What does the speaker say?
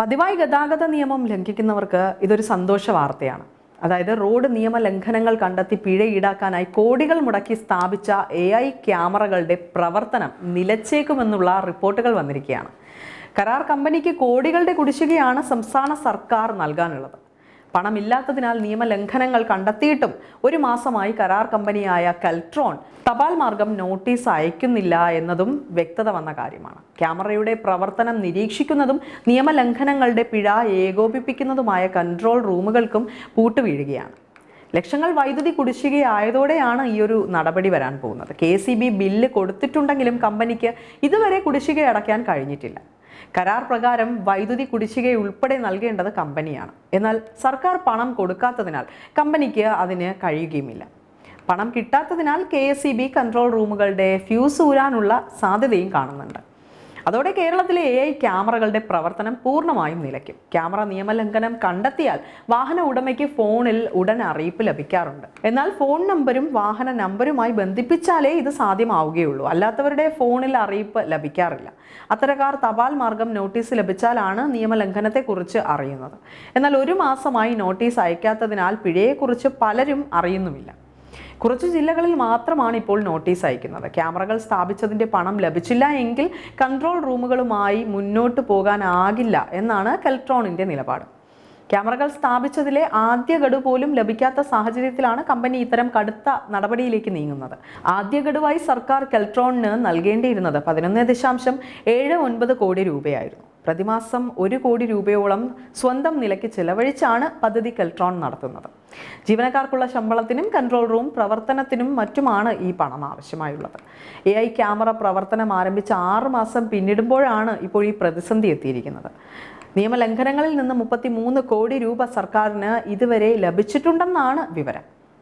പതിവായി ഗതാഗത നിയമം ലംഘിക്കുന്നവർക്ക് ഇതൊരു സന്തോഷ വാർത്തയാണ്. അതായത് റോഡ് നിയമ ലംഘനങ്ങൾ കണ്ടെത്തി പിഴ ഈടാക്കാനായി കോടികൾ മുടക്കി സ്ഥാപിച്ച എ ഐ ക്യാമറകളുടെ പ്രവർത്തനം നിലച്ചേക്കുമെന്നുള്ള റിപ്പോർട്ടുകൾ വന്നിരിക്കുകയാണ്. കരാർ കമ്പനിക്ക് കോടികളുടെ കുടിശ്ശികയാണ് സംസ്ഥാന സർക്കാർ നൽകാനുള്ളത്. പണമില്ലാത്തതിനാൽ നിയമലംഘനങ്ങൾ കണ്ടെത്തിയിട്ടും ഒരു മാസമായി കരാർ കമ്പനിയായ കൽട്രോൺ തപാൽ മാർഗം നോട്ടീസ് അയക്കുന്നില്ല എന്നതും വ്യക്തത വന്ന കാര്യമാണ്. ക്യാമറയുടെ പ്രവർത്തനം നിരീക്ഷിക്കുന്നതും നിയമലംഘനങ്ങളുടെ പിഴ ഏകോപിപ്പിക്കുന്നതുമായ കൺട്രോൾ റൂമുകൾക്കും പൂട്ടുവീഴുകയാണ്. ലക്ഷങ്ങൾ വൈദ്യുതി കുടിശ്ശികയായതോടെയാണ് ഈ ഒരു നടപടി വരാൻ പോകുന്നത്. കെ സി ബി ബില്ല് കൊടുത്തിട്ടുണ്ടെങ്കിലും കമ്പനിക്ക് ഇതുവരെ കുടിശ്ശിക അടയ്ക്കാൻ കഴിഞ്ഞിട്ടില്ല. കരാർ പ്രകാരം വൈദ്യുതി കുടിശ്ശിക ഉൾപ്പെടെ നൽകേണ്ടത് കമ്പനിയാണ്. എന്നാൽ സർക്കാർ പണം കൊടുക്കാത്തതിനാൽ കമ്പനിക്ക് അതിന് കഴിയുകയുമില്ല. പണം കിട്ടാത്തതിനാൽ K S C B control റൂമുകളുടെ fuse ഊരാനുള്ള സാധ്യതയും കാണുന്നുണ്ട്. അതോടെ കേരളത്തിലെ എ ഐ ക്യാമറകളുടെ പ്രവർത്തനം പൂർണമായും നിലയ്ക്കും. ക്യാമറ നിയമലംഘനം കണ്ടെത്തിയാൽ വാഹന ഉടമയ്ക്ക് ഫോണിൽ ഉടൻ അറിയിപ്പ് ലഭിക്കാറുണ്ട്. എന്നാൽ ഫോൺ നമ്പരും വാഹന നമ്പരുമായി ബന്ധിപ്പിച്ചാലേ ഇത് സാധ്യമാവുകയുള്ളൂ. അല്ലാത്തവരുടെ ഫോണിൽ അറിയിപ്പ് ലഭിക്കാറില്ല. അത്തരക്കാർ തപാൽ മാർഗം നോട്ടീസ് ലഭിച്ചാലാണ് നിയമലംഘനത്തെക്കുറിച്ച് അറിയുന്നത്. എന്നാൽ ഒരു മാസമായി നോട്ടീസ് അയക്കാത്തതിനാൽ പിഴയെക്കുറിച്ച് പലരും അറിയുന്നുമില്ല. കുറച്ച് ജില്ലകളിൽ മാത്രമാണ് ഇപ്പോൾ നോട്ടീസ് അയക്കുന്നത്. ക്യാമറകൾ സ്ഥാപിച്ചതിന്റെ പണം ലഭിച്ചില്ല എങ്കിൽ കൺട്രോൾ റൂമുകളുമായി മുന്നോട്ട് പോകാനാകില്ല എന്നാണ് കെൽട്രോണിന്റെ നിലപാട്. ക്യാമറകൾ സ്ഥാപിച്ചതിലെ ആദ്യ ഗഡു പോലും ലഭിക്കാത്ത സാഹചര്യത്തിലാണ് കമ്പനി ഇത്തരം കടുത്ത നടപടിയിലേക്ക് നീങ്ങുന്നത്. ആദ്യ ഗഡുവായി സർക്കാർ കെൽട്രോണിന് നൽകേണ്ടിയിരുന്നത് പതിനൊന്ന് ദശാംശം ഏഴ് ഒൻപത് കോടി രൂപയായിരുന്നു. പ്രതിമാസം ഒരു കോടി രൂപയോളം സ്വന്തം നിലയ്ക്ക് ചെലവഴിച്ചാണ് പദ്ധതി കെൽട്രോൺ നടത്തുന്നത്. ജീവനക്കാർക്കുള്ള ശമ്പളത്തിനും കൺട്രോൾ റൂം പ്രവർത്തനത്തിനും മറ്റുമാണ് ഈ പണം ആവശ്യമായുള്ളത്. എ ഐ ക്യാമറ പ്രവർത്തനം ആരംഭിച്ച ആറ് മാസം പിന്നിടുമ്പോഴാണ് ഇപ്പോൾ ഈ പ്രതിസന്ധി എത്തിയിരിക്കുന്നത്. നിയമലംഘനങ്ങളിൽ നിന്ന് മുപ്പത്തി കോടി രൂപ സർക്കാരിന് ഇതുവരെ ലഭിച്ചിട്ടുണ്ടെന്നാണ് വിവരം.